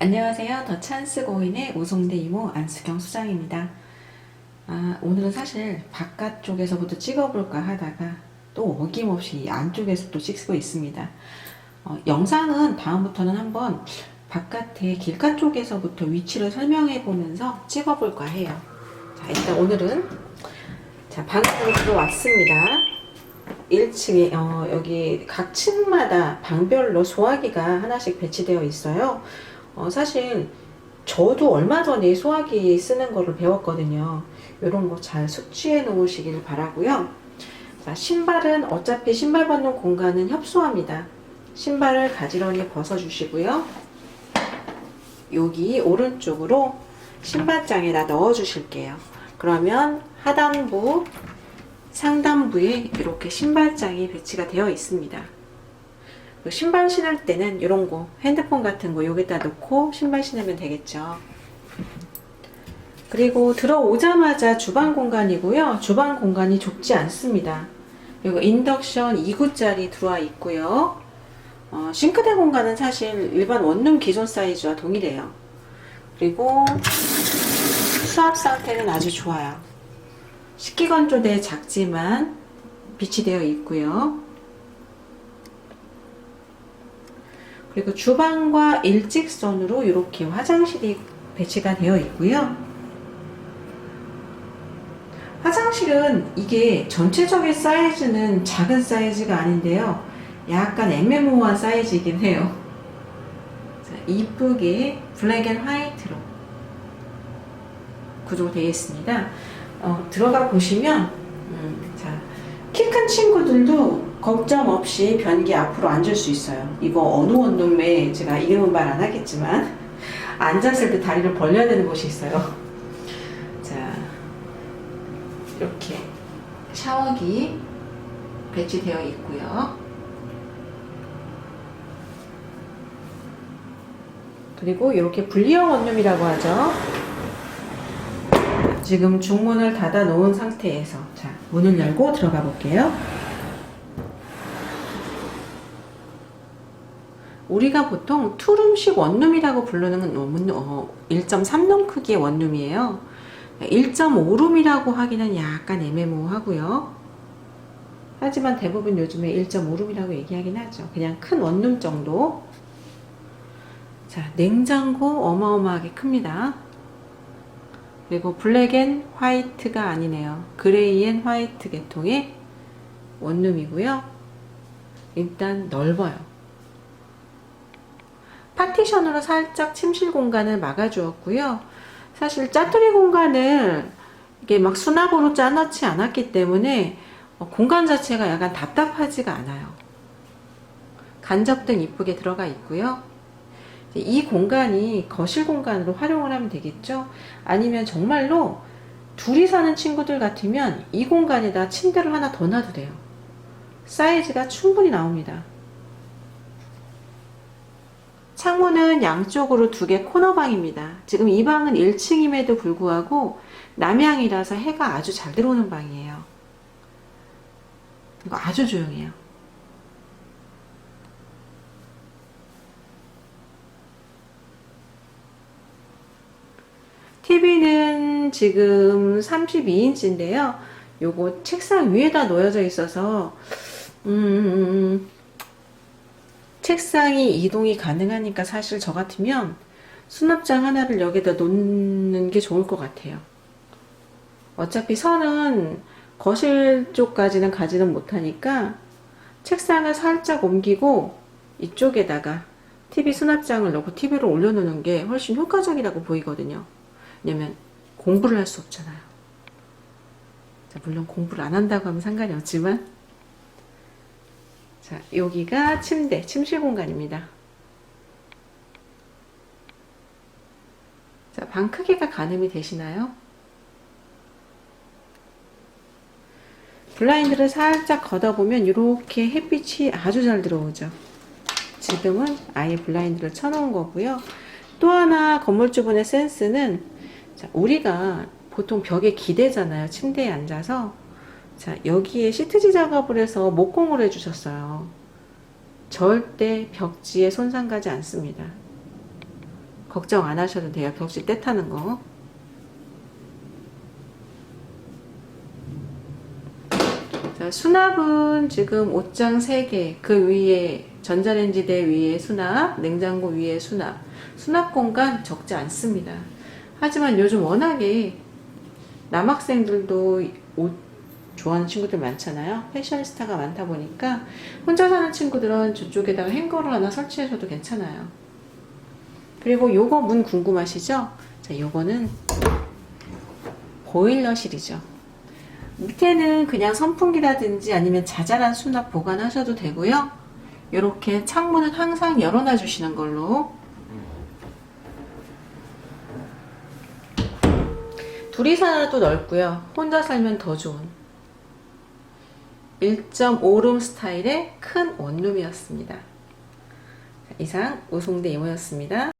안녕하세요. 더 찬스 고인의 오송대 이모 안수경 수장입니다. 아, 오늘은 사실 바깥쪽에서부터 찍어볼까 하다가 또 어김없이 이 안쪽에서 또 찍고 있습니다. 어, 영상은 다음부터는 한번 바깥에 길가 쪽에서부터 위치를 설명해 보면서 찍어볼까 해요. 자, 일단 오늘은 자, 방으로 들어왔습니다. 1층에 어, 여기 각 층마다 방별로 소화기가 하나씩 배치되어 있어요. 어, 사실 저도 얼마 전에 소화기 쓰는 거를 배웠거든요. 이런 거 잘 숙지해 놓으시길 바라고요. 자, 신발은 어차피 신발 벗는 공간은 협소합니다. 신발을 가지런히 벗어주시고요. 여기 오른쪽으로 신발장에다 넣어 주실게요. 그러면 하단부, 상단부에 이렇게 신발장이 배치가 되어 있습니다. 그 신발 신을 때는 이런 거 핸드폰 같은 거 여기다 놓고 신발 신으면 되겠죠. 그리고 들어오자마자 주방 공간이고요. 주방 공간이 좁지 않습니다. 그리고 인덕션 2구짜리 들어와 있고요. 어, 싱크대 공간은 사실 일반 원룸 기존 사이즈와 동일해요. 그리고 수압 상태는 아주 좋아요. 식기건조대 작지만 비치되어 있고요. 그리고 주방과 일직선으로 이렇게 화장실이 배치가 되어 있고요. 화장실은 이게 전체적인 사이즈는 작은 사이즈가 아닌데요. 약간 애매모호한 사이즈이긴 해요. 자, 이쁘게 블랙 앤 화이트로 구조되어 있습니다. 어, 들어가 보시면 음, 자, 키 큰 친구들도 걱정 없이 변기 앞으로 앉을 수 있어요. 이거 어느 원룸에 제가 이름은 말 안 하겠지만 앉았을 때 다리를 벌려야 되는 곳이 있어요. 자, 이렇게 샤워기 배치되어 있고요. 그리고 이렇게 분리형 원룸이라고 하죠. 지금 중문을 닫아 놓은 상태에서 자 문을 열고 들어가 볼게요. 우리가 보통 투룸식 원룸이라고 부르는 건 어, 1.3룸 크기의 원룸이에요. 1.5룸이라고 하기는 약간 애매모호하고요. 하지만 대부분 요즘에 1.5룸이라고 얘기하긴 하죠. 그냥 큰 원룸 정도. 자, 냉장고 어마어마하게 큽니다. 그리고 블랙 앤 화이트가 아니네요. 그레이 앤 화이트 계통의 원룸이고요. 일단 넓어요. 파티션으로 살짝 침실 공간을 막아주었고요. 사실 짜투리 공간을 이게 막 수납으로 짜놓지 않았기 때문에 어, 공간 자체가 약간 답답하지가 않아요. 간접등 이쁘게 들어가 있고요. 이 공간이 거실 공간으로 활용을 하면 되겠죠. 아니면 정말로 둘이 사는 친구들 같으면 이 공간에다 침대를 하나 더 놔도 돼요. 사이즈가 충분히 나옵니다. 창문은 양쪽으로 두 개 코너방입니다. 지금 이 방은 1층임에도 불구하고 남향이라서 해가 아주 잘 들어오는 방이에요. 이거 아주 조용해요. TV는 지금 32인치인데요. 요거 책상 위에다 놓여져 있어서 음, 책상이 이동이 가능하니까 사실 저 같으면 수납장 하나를 여기다 놓는 게 좋을 것 같아요. 어차피 선은 거실 쪽까지는 가지는 못하니까 책상을 살짝 옮기고 이쪽에다가 TV 수납장을 넣고 TV를 올려놓는 게 훨씬 효과적이라고 보이거든요. 왜냐면 공부를 할 수 없잖아요. 자, 물론 공부를 안 한다고 하면 상관이 없지만 자, 여기가 침대, 침실 공간입니다. 자, 방 크기가 가늠이 되시나요? 블라인드를 살짝 걷어보면 이렇게 햇빛이 아주 잘 들어오죠. 지금은 아예 블라인드를 쳐놓은 거고요. 또 하나 건물주분의 센스는 자, 우리가 보통 벽에 기대잖아요. 침대에 앉아서. 자, 여기에 시트지 작업을 해서 목공을 해주셨어요. 절대 벽지에 손상 가지 않습니다. 걱정 안 하셔도 돼요. 벽지 때 타는 거. 자, 수납은 지금 옷장 3개, 그 위에 전자레인지대 위에 수납, 냉장고 위에 수납. 수납 공간 적지 않습니다. 하지만 요즘 워낙에 남학생들도 옷 좋아하는 친구들 많잖아요. 패셔니스타가 많다 보니까 혼자 사는 친구들은 저쪽에다가 행거를 하나 설치해줘도 괜찮아요. 그리고 요거 문 궁금하시죠? 자, 요거는 보일러실이죠. 밑에는 그냥 선풍기라든지 아니면 자잘한 수납 보관하셔도 되고요. 이렇게 창문은 항상 열어놔 주시는 걸로. 둘이 살아도 넓고요. 혼자 살면 더 좋은 1.5룸 스타일의 큰 원룸이었습니다. 자, 이상 우송대 이모였습니다.